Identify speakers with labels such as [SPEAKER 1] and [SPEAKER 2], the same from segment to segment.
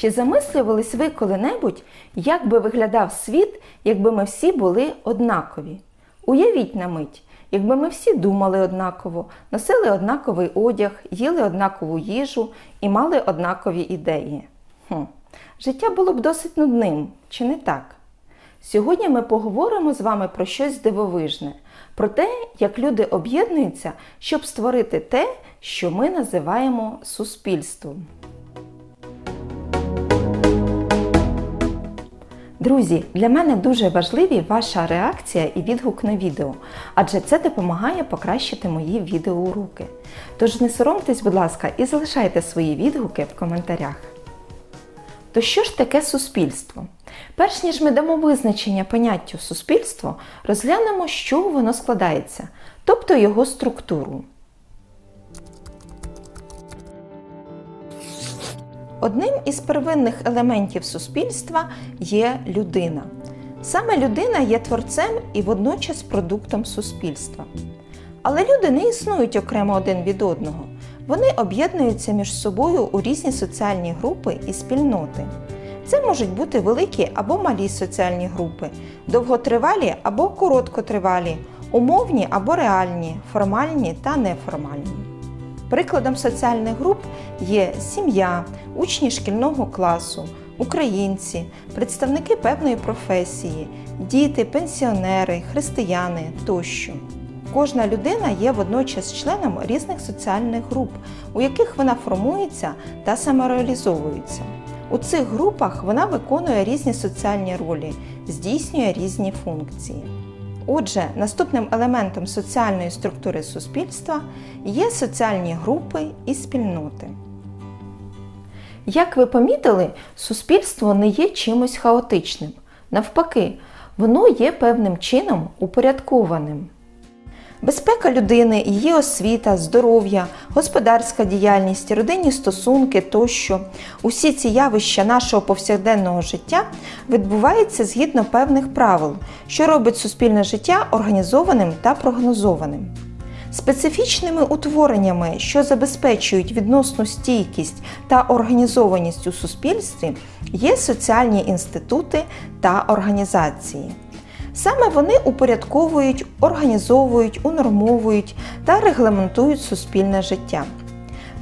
[SPEAKER 1] Чи замислювались ви коли-небудь, як би виглядав світ, якби ми всі були однакові? Уявіть на мить, якби ми всі думали однаково, носили однаковий одяг, їли однакову їжу і мали однакові ідеї. Хм. Життя було б досить нудним, чи не так? Сьогодні ми поговоримо з вами про щось дивовижне, про те, як люди об'єднуються, щоб створити те, що ми називаємо суспільством. Друзі, для мене дуже важливі ваша реакція і відгук на відео, адже це допомагає покращити мої відеоуроки. Тож не соромтесь, будь ласка, і залишайте свої відгуки в коментарях. То що ж таке суспільство? Перш ніж ми дамо визначення поняттю суспільство, розглянемо, з чого воно складається, тобто його структуру. Одним із первинних елементів суспільства є людина. Саме людина є творцем і водночас продуктом суспільства. Але люди не існують окремо один від одного. Вони об'єднуються між собою у різні соціальні групи і спільноти. Це можуть бути великі або малі соціальні групи, довготривалі або короткотривалі, умовні або реальні, формальні та неформальні. Прикладом соціальних груп є сім'я, учні шкільного класу, українці, представники певної професії, діти, пенсіонери, християни тощо. Кожна людина є водночас членом різних соціальних груп, у яких вона формується та самореалізовується. У цих групах вона виконує різні соціальні ролі, здійснює різні функції. Отже, наступним елементом соціальної структури суспільства є соціальні групи і спільноти. Як ви помітили, суспільство не є чимось хаотичним. Навпаки, воно є певним чином упорядкованим. Безпека людини, її освіта, здоров'я, господарська діяльність, родинні стосунки тощо усі ці явища нашого повсякденного життя відбуваються згідно певних правил, що робить суспільне життя організованим та прогнозованим. Специфічними утвореннями, що забезпечують відносну стійкість та організованість у суспільстві, є соціальні інститути та організації. Саме вони упорядковують, організовують, унормовують та регламентують суспільне життя.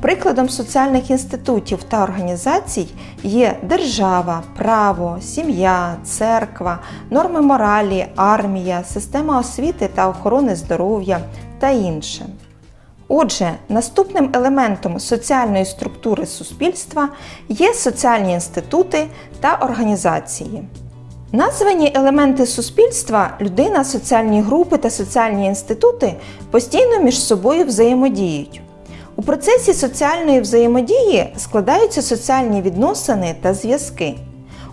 [SPEAKER 1] Прикладом соціальних інститутів та організацій є держава, право, сім'я, церква, норми моралі, армія, система освіти та охорони здоров'я та інше. Отже, наступним елементом соціальної структури суспільства є соціальні інститути та організації. Названі елементи суспільства, людина, соціальні групи та соціальні інститути постійно між собою взаємодіють. У процесі соціальної взаємодії складаються соціальні відносини та зв'язки.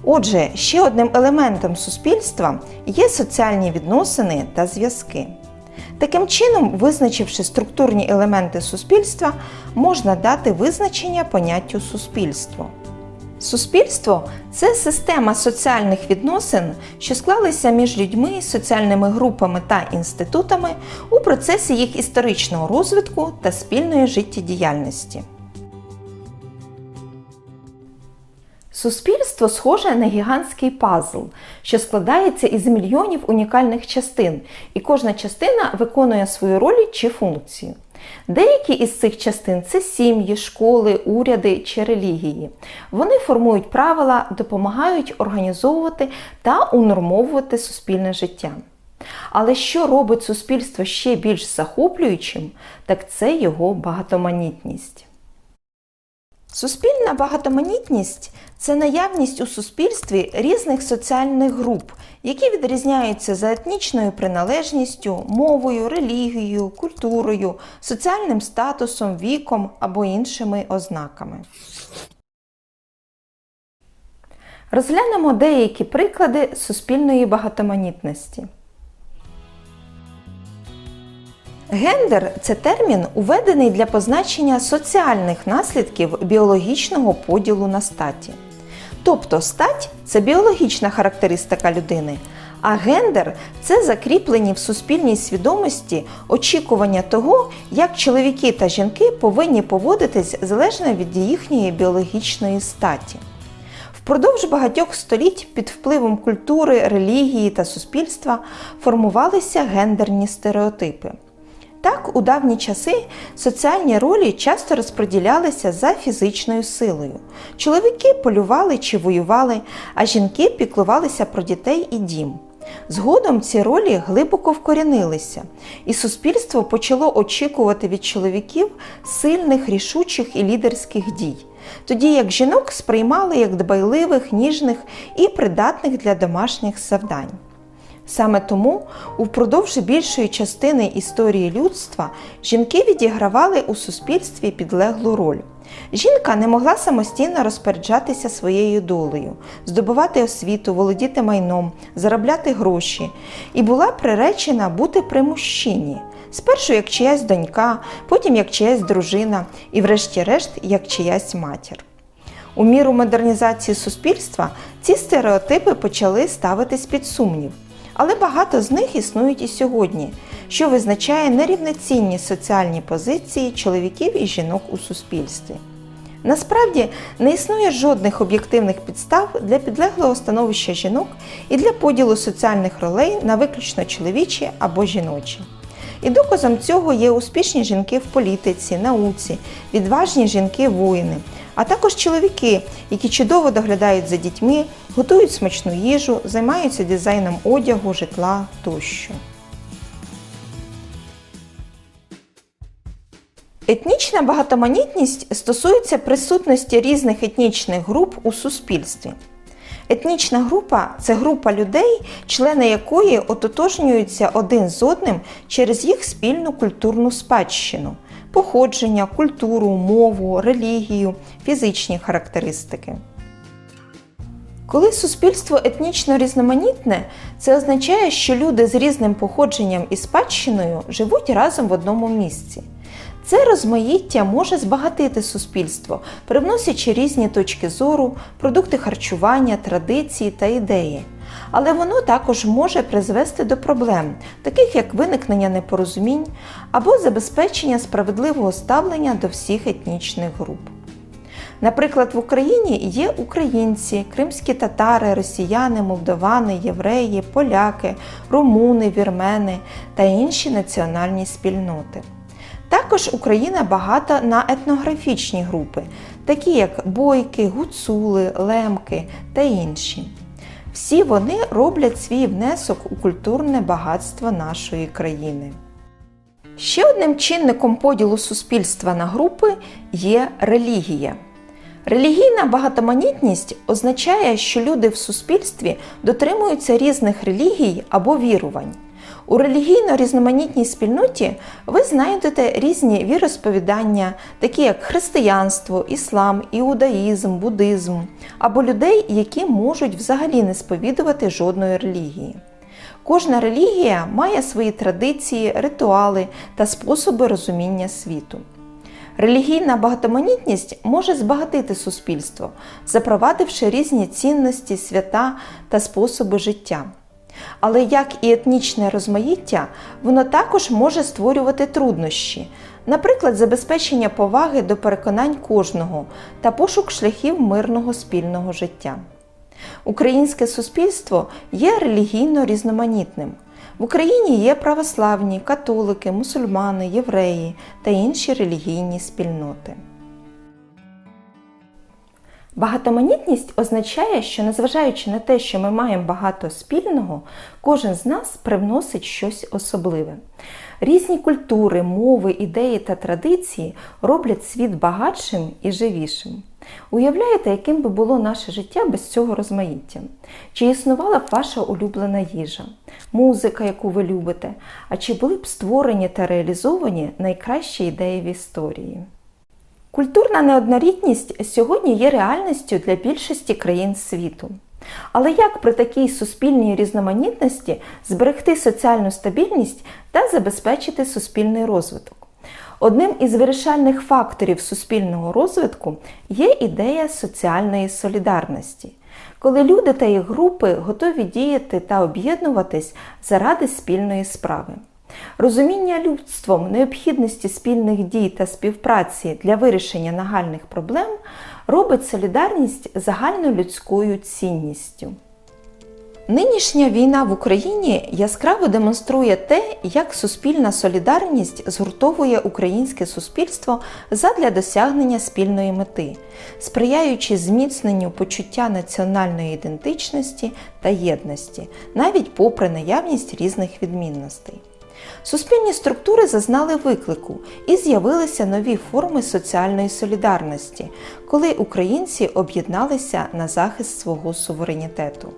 [SPEAKER 1] Отже, ще одним елементом суспільства є соціальні відносини та зв'язки. Таким чином, визначивши структурні елементи суспільства, можна дати визначення поняттю суспільство. Суспільство це система соціальних відносин, що склалися між людьми, соціальними групами та інститутами у процесі їх історичного розвитку та спільної життєдіяльності. Суспільство схоже на гігантський пазл, що складається із мільйонів унікальних частин, і кожна частина виконує свою роль чи функцію. Деякі із цих частин це сім'ї, школи, уряди чи релігії. Вони формують правила, допомагають організовувати та унормовувати суспільне життя. Але що робить суспільство ще більш захоплюючим, так це його багатоманітність. Суспільна багатоманітність це наявність у суспільстві різних соціальних груп, які відрізняються за етнічною приналежністю, мовою, релігією, культурою, соціальним статусом, віком або іншими ознаками. Розглянемо деякі приклади суспільної багатоманітності. Гендер це термін, уведений для позначення соціальних наслідків біологічного поділу на статі. Тобто стать це біологічна характеристика людини, а гендер це закріплені в суспільній свідомості очікування того, як чоловіки та жінки повинні поводитись залежно від їхньої біологічної статі. Впродовж багатьох століть під впливом культури, релігії та суспільства формувалися гендерні стереотипи. Так, у давні часи соціальні ролі часто розподілялися за фізичною силою. Чоловіки полювали чи воювали, а жінки піклувалися про дітей і дім. Згодом ці ролі глибоко вкорінилися, і суспільство почало очікувати від чоловіків сильних, рішучих і лідерських дій, тоді як жінок сприймали як дбайливих, ніжних і придатних для домашніх завдань. Саме тому упродовж більшої частини історії людства жінки відігравали у суспільстві підлеглу роль. Жінка не могла самостійно розпоряджатися своєю долею, здобувати освіту, володіти майном, заробляти гроші і була приречена бути при мужчині. Спершу як чиясь донька, потім як чиясь дружина і, врешті-решт, як чиясь матір. У міру модернізації суспільства ці стереотипи почали ставитись під сумнів. Але багато з них існують і сьогодні, що визначає нерівноцінні соціальні позиції чоловіків і жінок у суспільстві. Насправді не існує жодних об'єктивних підстав для підлеглого становища жінок і для поділу соціальних ролей на виключно чоловічі або жіночі. І доказом цього є успішні жінки в політиці, науці, відважні жінки-воїни, а також чоловіки, які чудово доглядають за дітьми, готують смачну їжу, займаються дизайном одягу, житла тощо. Етнічна багатоманітність стосується присутності різних етнічних груп у суспільстві. Етнічна група це група людей, члени якої ототожнюються один з одним через їх спільну культурну спадщину, походження, культуру, мову, релігію, фізичні характеристики. Коли суспільство етнічно різноманітне, це означає, що люди з різним походженням і спадщиною живуть разом в одному місці. Це розмаїття може збагатити суспільство, привносячи різні точки зору, продукти харчування, традиції та ідеї. Але воно також може призвести до проблем, таких як виникнення непорозумінь або забезпечення справедливого ставлення до всіх етнічних груп. Наприклад, в Україні є українці, кримські татари, росіяни, молдовани, євреї, поляки, румуни, вірмени та інші національні спільноти. Також Україна багата на етнографічні групи, такі як бойки, гуцули, лемки та інші. Всі вони роблять свій внесок у культурне багатство нашої країни. Ще одним чинником поділу суспільства на групи є релігія. Релігійна багатоманітність означає, що люди в суспільстві дотримуються різних релігій або вірувань. У релігійно різноманітній спільноті ви знайдете різні віросповідання, такі як християнство, іслам, іудаїзм, буддизм, або людей, які можуть взагалі не сповідувати жодної релігії. Кожна релігія має свої традиції, ритуали та способи розуміння світу. Релігійна багатоманітність може збагатити суспільство, запровадивши різні цінності, свята та способи життя. Але як і етнічне розмаїття, воно також може створювати труднощі, наприклад, забезпечення поваги до переконань кожного та пошук шляхів мирного спільного життя. Українське суспільство є релігійно різноманітним. В Україні є православні, католики, мусульмани, євреї та інші релігійні спільноти. Багатоманітність означає, що незважаючи на те, що ми маємо багато спільного, кожен з нас привносить щось особливе. Різні культури, мови, ідеї та традиції роблять світ багатшим і живішим. Уявляєте, яким би було наше життя без цього розмаїття? Чи існувала б ваша улюблена їжа, музика, яку ви любите, а чи були б створені та реалізовані найкращі ідеї в історії? Культурна неоднорідність сьогодні є реальністю для більшості країн світу. Але як при такій суспільній різноманітності зберегти соціальну стабільність та забезпечити суспільний розвиток? Одним із вирішальних факторів суспільного розвитку є ідея соціальної солідарності, коли люди та їх групи готові діяти та об'єднуватись заради спільної справи. Розуміння людством необхідності спільних дій та співпраці для вирішення нагальних проблем робить солідарність загальнолюдською цінністю. Нинішня війна в Україні яскраво демонструє те, як суспільна солідарність згуртовує українське суспільство задля досягнення спільної мети, сприяючи зміцненню почуття національної ідентичності та єдності, навіть попри наявність різних відмінностей. Суспільні структури зазнали виклику і з'явилися нові форми соціальної солідарності, коли українці об'єдналися на захист свого суверенітету.